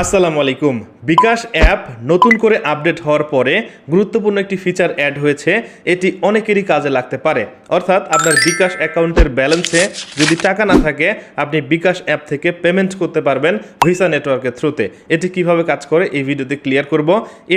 আসসালামু আলাইকুম। বিকাশ অ্যাপ নতুন করে আপডেট হওয়ার পরে গুরুত্বপূর্ণ একটি ফিচার অ্যাড হয়েছে। এটি অনেকেরই কাজে লাগতে পারে। অর্থাৎ আপনার বিকাশ অ্যাকাউন্টের ব্যালেন্সে যদি টাকা না থাকে, আপনি বিকাশ অ্যাপ থেকে পেমেন্ট করতে পারবেন ভিসা নেটওয়ার্কের থ্রুতে এটি কীভাবে কাজ করে, এই ভিডিওতে ক্লিয়ার করব।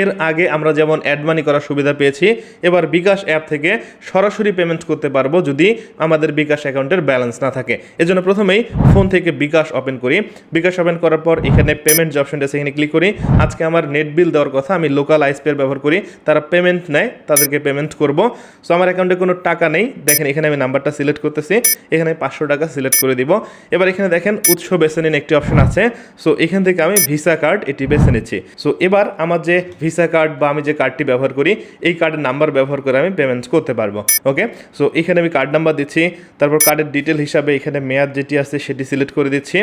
এর আগে আমরা যেমন অ্যাড মানি করার সুবিধা পেয়েছি, এবার বিকাশ অ্যাপ থেকে সরাসরি পেমেন্ট করতে পারব যদি আমাদের বিকাশ অ্যাকাউন্টের ব্যালেন্স না থাকে। এজন্য প্রথমেই ফোন থেকে বিকাশ ওপেন করি। বিকাশ ওপেন করার পর এখানে পেমেন্ট যে অপশনটা এখানে ক্লিক করি। আজকে আমার নেট বিল দেওয়ার কথা, আমি লোকাল আইসপেয়ার ব্যবহার করি, তারা পেমেন্ট নেয়, তাদেরকে পেমেন্ট করব। সো আমার অ্যাকাউন্টে কোনো টাকা নেই। দেখেন, এখানে আমি নাম্বারটা সিলেক্ট করতেছি। এখানে পাঁচশো টাকা সিলেক্ট করে দিব। এবার এখানে দেখেন, উৎস বেছে নিন একটি অপশন আছে। সো এখান থেকে আমি ভিসা কার্ড এটি বেছে নিচ্ছি। সো এবার আমার যে ভিসা কার্ড বা আমি যে কার্ডটি ব্যবহার করি, এই কার্ডের নাম্বার ব্যবহার করে আমি পেমেন্ট করতে পারব। ওকে সো এখানে আমি কার্ড নাম্বার দিচ্ছি। তারপর কার্ডের ডিটেল হিসাবে এখানে মেয়াদ যেটি আছে, সেটি সিলেক্ট করে দিচ্ছি।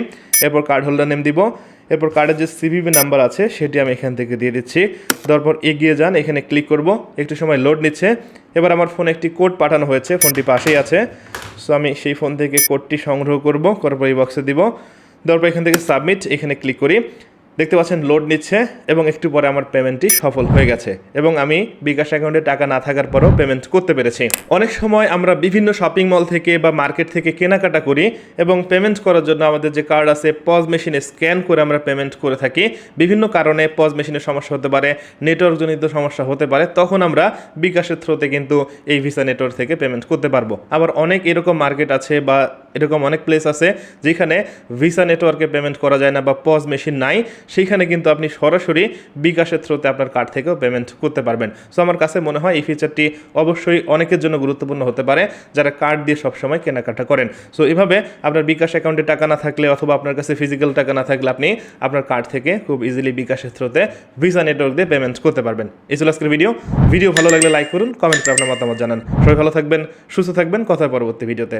এরপর কার্ড হোল্ডার নেম দিব। এরপর কার্ডের যে সিভিভি নাম্বার আছে, সেটি আমি এখান থেকে দিয়ে দিচ্ছি। তারপর এগিয়ে যান, এখানে ক্লিক করব। একটু সময় লোড নিচ্ছে। এবার আমার ফোনে একটি কোড পাঠানো হয়েছে ফোনটি পাশেই আছে। সো আমি সেই ফোন থেকে কোডটি সংগ্রহ করব করার এই বক্সে দিব। তারপর এখান থেকে সাবমিট এখানে ক্লিক করি। দেখতে পাচ্ছেন লোড নিচ্ছে এবং একটু পরে আমার পেমেন্টটি সফল হয়ে গেছে এবং আমি বিকাশ অ্যাকাউন্টে টাকা না থাকার পরেও পেমেন্ট করতে পেরেছি। অনেক সময় আমরা বিভিন্ন শপিং মল থেকে বা মার্কেট থেকে কেনাকাটা করি এবং পেমেন্ট করার জন্য আমাদের যে কার্ড আছে পজ মেশিনে স্ক্যান করে আমরা পেমেন্ট করে থাকি। বিভিন্ন কারণে পজ মেশিনের সমস্যা হতে পারে নেটওয়ার্কজনিত সমস্যা হতে পারে, তখন আমরা বিকাশের থ্রোতে কিন্তু এই ভিসা নেটওয়ার্ক থেকে পেমেন্ট করতে পারব। আবার অনেক এরকম মার্কেট আছে বা এরকম অনেক প্লেস আছে যেখানে ভিসা নেটওয়ার্কে পেমেন্ট করা যায় না বা পজ মেশিন নাই। সেইখানে কিন্তু আপনি সরাসরি বিকাশের থ্রুতে আপনার কার্ড থেকেও পেমেন্ট করতে পারবেন। সো আমার কাছে মনে হয় এই ফিচারটি অবশ্যই অনেকের জন্য গুরুত্বপূর্ণ হতে পারে, যারা কার্ড দিয়ে সবসময় কেনাকাটা করেন। সো এভাবে আপনার বিকাশ অ্যাকাউন্টে টাকা না থাকলে অথবা আপনার কাছে ফিজিক্যাল টাকা না থাকলে আপনি আপনার কার্ড থেকে খুব ইজিলি বিকাশের থ্রুতে ভিসা নেটওয়ার্ক দিয়ে পেমেন্ট করতে পারবেন। এই ছিল আজকের ভিডিও ভিডিও ভালো লাগলে লাইক করুন কমেন্ট করে আপনার মতামত জানান। সবাই ভালো থাকবেন, সুস্থ থাকবেন। কথা পরবর্তী ভিডিওতে